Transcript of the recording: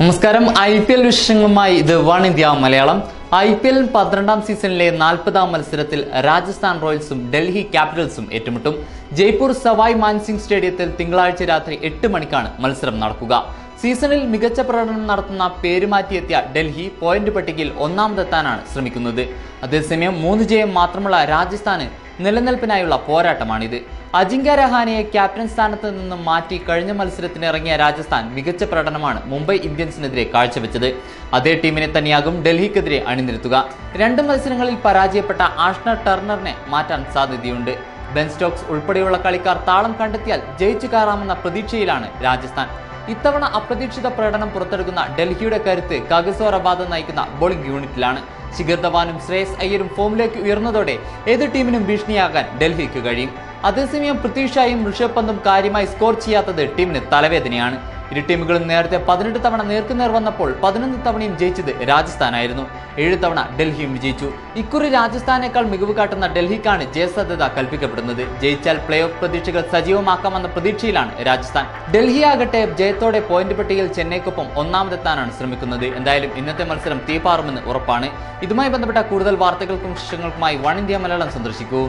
നമസ്കാരം. I P L വിശേഷങ്ങളുമായി ഇത് one India Malayalam. I P L പന്ത്രണ്ടാം സീസണിലെ നാൽപ്പതാം മത്സരത്തിൽ രാജസ്ഥാൻ റോയൽസും ഡൽഹി ക്യാപിറ്റൽസും ഏറ്റുമുട്ടും. ജയ്പൂർ സവായ് മാൻസിംഗ് സ്റ്റേഡിയത്തിൽ തിങ്കളാഴ്ച രാത്രി എട്ട് മണിക്കാണ് മത്സരം നടക്കുക. സീസണിൽ മികച്ച പ്രകടനം നടത്തുന്ന പേരുമാറ്റിയെത്തിയ ഡൽഹി പോയിന്റ് പട്ടികയിൽ ഒന്നാമതെത്താനാണ് ശ്രമിക്കുന്നത്. അതേസമയം മൂന്ന് ജയം മാത്രമുള്ള രാജസ്ഥാന് നിലനിൽപ്പിനായുള്ള പോരാട്ടമാണിത്. അജിങ്ക്യ രഹാനെയെ ക്യാപ്റ്റൻ സ്ഥാനത്ത് നിന്നും മാറ്റി കഴിഞ്ഞ മത്സരത്തിന് ഇറങ്ങിയ രാജസ്ഥാൻ മികച്ച പ്രകടനമാണ് മുംബൈ ഇന്ത്യൻസിനെതിരെ കാഴ്ചവെച്ചത്. അതേ ടീമിനെ തന്നെയാകും ഡൽഹിക്കെതിരെ അണിനിരത്തുക. രണ്ട് മത്സരങ്ങളിൽ പരാജയപ്പെട്ട ആഷ്ന ടർണറിനെ മാറ്റാൻ സാധ്യതയുണ്ട്. ബെൻ സ്റ്റോക്സ് ഉൾപ്പെടെയുള്ള കളിക്കാർ താളം കണ്ടെത്തിയാൽ ജയിച്ചു കയറാമെന്ന പ്രതീക്ഷയിലാണ് രാജസ്ഥാൻ. ഇത്തവണ അപ്രതീക്ഷിത പ്രകടനം പുറത്തെടുക്കുന്ന ഡൽഹിയുടെ കരുത്ത് കഗസോറബാദ് നയിക്കുന്ന ബോളിംഗ് യൂണിറ്റിലാണ്. ശിഖർ ധവാനും ശ്രേയസ് അയ്യരും ഫോമിലേക്ക് ഉയർന്നതോടെ ഏത് ടീമിനും ഭീഷണിയാകാൻ ഡൽഹിക്ക് കഴിയും. അതേസമയം പൃഥ്വി ഷായും ഋഷഭ് പന്തും കാര്യമായി സ്കോർ ചെയ്യാത്തത് ടീമിന് തലവേദനയാണ്. ഇരു ടീമുകളും നേരത്തെ പതിനെട്ട് തവണ നേർക്കുനേർ വന്നപ്പോൾ പതിനൊന്ന് തവണയും ജയിച്ചത് രാജസ്ഥാനായിരുന്നു. ഏഴ് തവണ ഡൽഹിയും വിജയിച്ചു. ഇക്കുറി രാജസ്ഥാനേക്കാൾ മികവ് കാട്ടുന്ന ഡൽഹിക്കാണ് ജയസാധ്യത കൽപ്പിക്കപ്പെടുന്നത്. ജയിച്ചാൽ പ്ലേ ഓഫ് പ്രതീക്ഷകൾ സജീവമാക്കാമെന്ന പ്രതീക്ഷയിലാണ് രാജസ്ഥാൻ. ഡൽഹി ആകട്ടെ ജയത്തോടെ പോയിന്റ് പട്ടികയിൽ ചെന്നൈക്കൊപ്പം ഒന്നാമതെത്താനാണ് ശ്രമിക്കുന്നത്. എന്തായാലും ഇന്നത്തെ മത്സരം തീപാറുമെന്ന് ഉറപ്പാണ്. ഇതുമായി ബന്ധപ്പെട്ട കൂടുതൽ വാർത്തകൾക്കും വിശേഷങ്ങൾക്കുമായി വൺ ഇന്ത്യ മലയാളം സന്ദർശിക്കൂ.